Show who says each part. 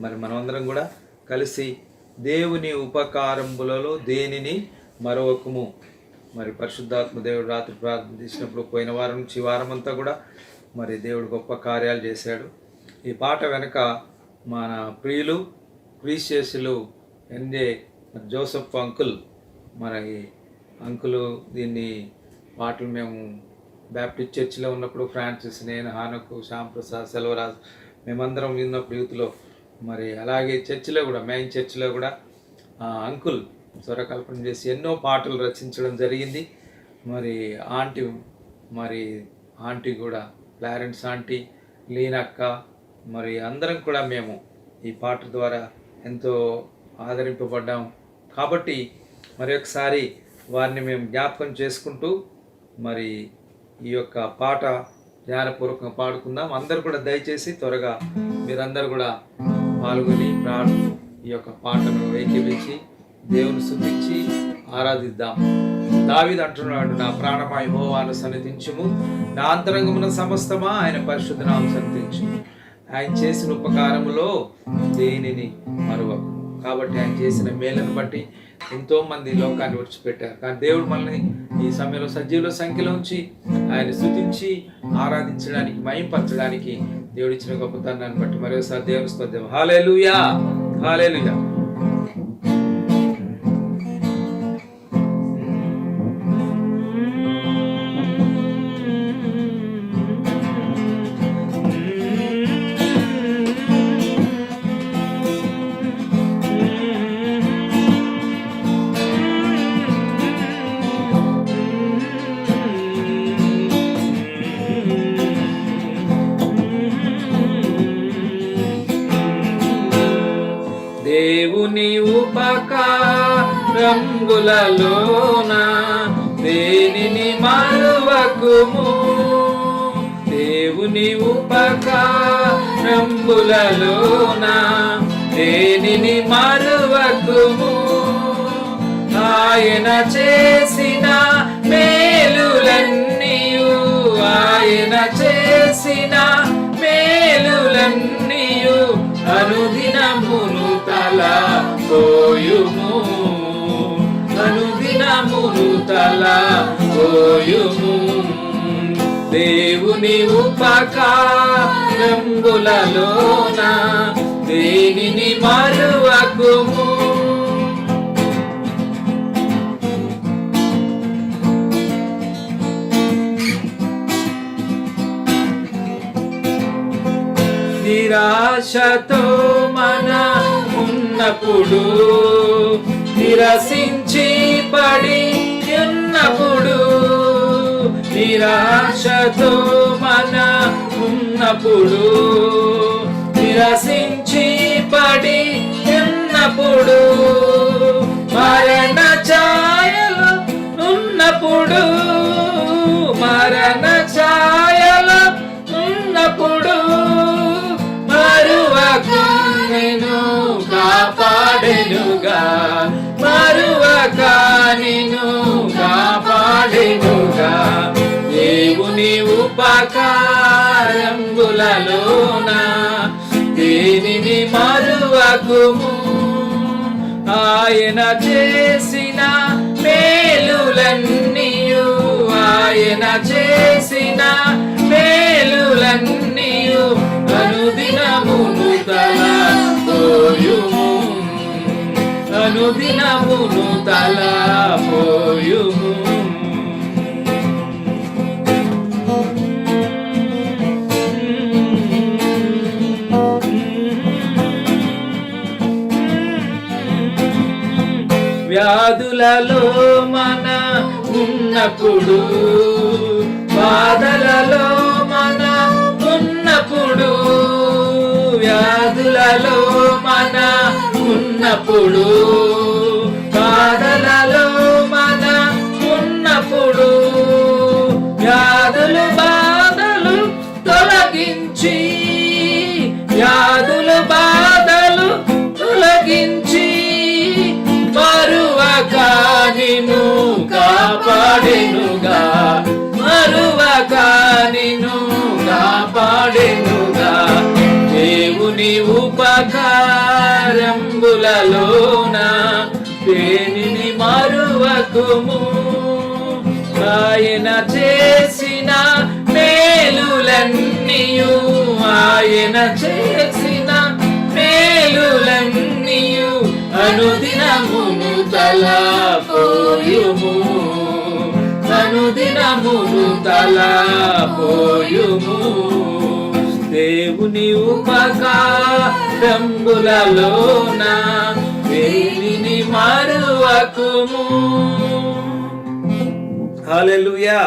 Speaker 1: మరి మనమందరం కూడా కలిసి దేవుని ఉపకారంబులలో దేనిని మరొకము. మరి పరిశుద్ధాత్మ దేవుడు రాత్రి ప్రార్థన చేసినప్పుడు పోయిన వారం నుంచి వారం అంతా కూడా మరి దేవుడు గొప్ప కార్యాలు చేశాడు. ఈ పాట వెనక మన ప్రియులు ప్రీషియస్లు ఎన్జే జోసఫ్ అంకుల్ మరి అంకులు దీన్ని పాటలు మేము బ్యాప్టిస్ట్ చర్చిలో ఉన్నప్పుడు ఫ్రాన్సిస్ నేను హానకు శ్యాంప్రసాద్ సెలవరాజ్ సెల్వరాజ్ మేమందరం విన్నప్పుడు యూత్లో మరి అలాగే చర్చిలో కూడా మెయిన్ చర్చిలో కూడా ఆ అంకుల్ స్వరకల్పన చేసి ఎన్నో పాటలు రచించడం జరిగింది. మరి ఆంటీ మరి ఆంటీ కూడా క్లారెన్స్ ఆంటీ లీనక్క మరి అందరం కూడా మేము ఈ పాట ద్వారా ఎంతో ఆదరింపబడ్డాం. కాబట్టి మరి ఒకసారి వారిని మేము జ్ఞాపకం చేసుకుంటూ మరి ఈ యొక్క పాట ధ్యానపూర్వకంగా పాడుకుందాం. అందరు కూడా దయచేసి త్వరగా మీరందరూ కూడా పాల్గొని ప్రార్థ ఈ యొక్క పాటను ఏకీపించి దేవుని శుద్ధించి ఆరాధిద్దాం. దావీదు అంటున్నాడు నా ప్రాణమా యెహోవాను సన్నిధించుము. నా అంతరంగమున సమస్తమా ఆయన పరిశుద్ధనాం సన్నిధించుము. ఆయన చేసిన ఉపకారములో దేనిని మరువకు? కాబట్టి ఆయన చేసిన మేలను బట్టి ఎంతో మంది లోకాన్ని విడిచిపెట్టారు. కానీ దేవుడు మనల్ని ఈ సమయంలో సజీవుల సంఖ్యలో ఉంచి ఆయన స్థుతించి ఆరాధించడానికి మయంపరచడానికి దేవుడు ఇచ్చిన గొప్పతనాన్ని బట్టి మరోసారి దేవుని స్తోత్రం. హాలేలుయా హాలేలుయా దేవుని ఉపకారంగులలోన దేనిని మరువకుము? దేవుని ఉపకారంగులలోన దేనిని మరువకుము? ఆయన చేసిన మేలులన్నీయు ఆయన చేసిన మేలులన్నీయు అనుదినమును తల పోయుము అనుదినమును తల పోయుము దేవుని ఉపకారంబులలోన దేనిని మరువకుము నిరాశతో మన ఉన్నప్పుడు నిరసించి పడి ఉన్నప్పుడు నిరాశతో మన ఉన్నప్పుడు నిరసించి పడి ఉన్నప్పుడు మరణ చా దేవుని దేనిని మరువకుము. ఆయన చేసిన మేలులన్నీయు ఆయన చేసిన మేలులన్నీయు అనుదినమును తల పోయుము అనుదినమును తల పోయుము వ్యాధులలో మన ఉన్నప్పుడు బాధలలో మన ఉన్నప్పుడు వ్యాధులలో మన ఉన్నప్పుడు. నిన్ను కాపాడెనుగా. దేవుని ఉపకారంబులలోన దేనిని మరువకుము. ఆయన చేసిన మేలులన్నీయు ఆయన చేసిన మేలులన్నీయు అనుదినమును తలపోయుము. అనుదినమును తలపోయుము దేవుని ఉపకారంబులలోన దేనిని మరువకుము. హల్లెలూయా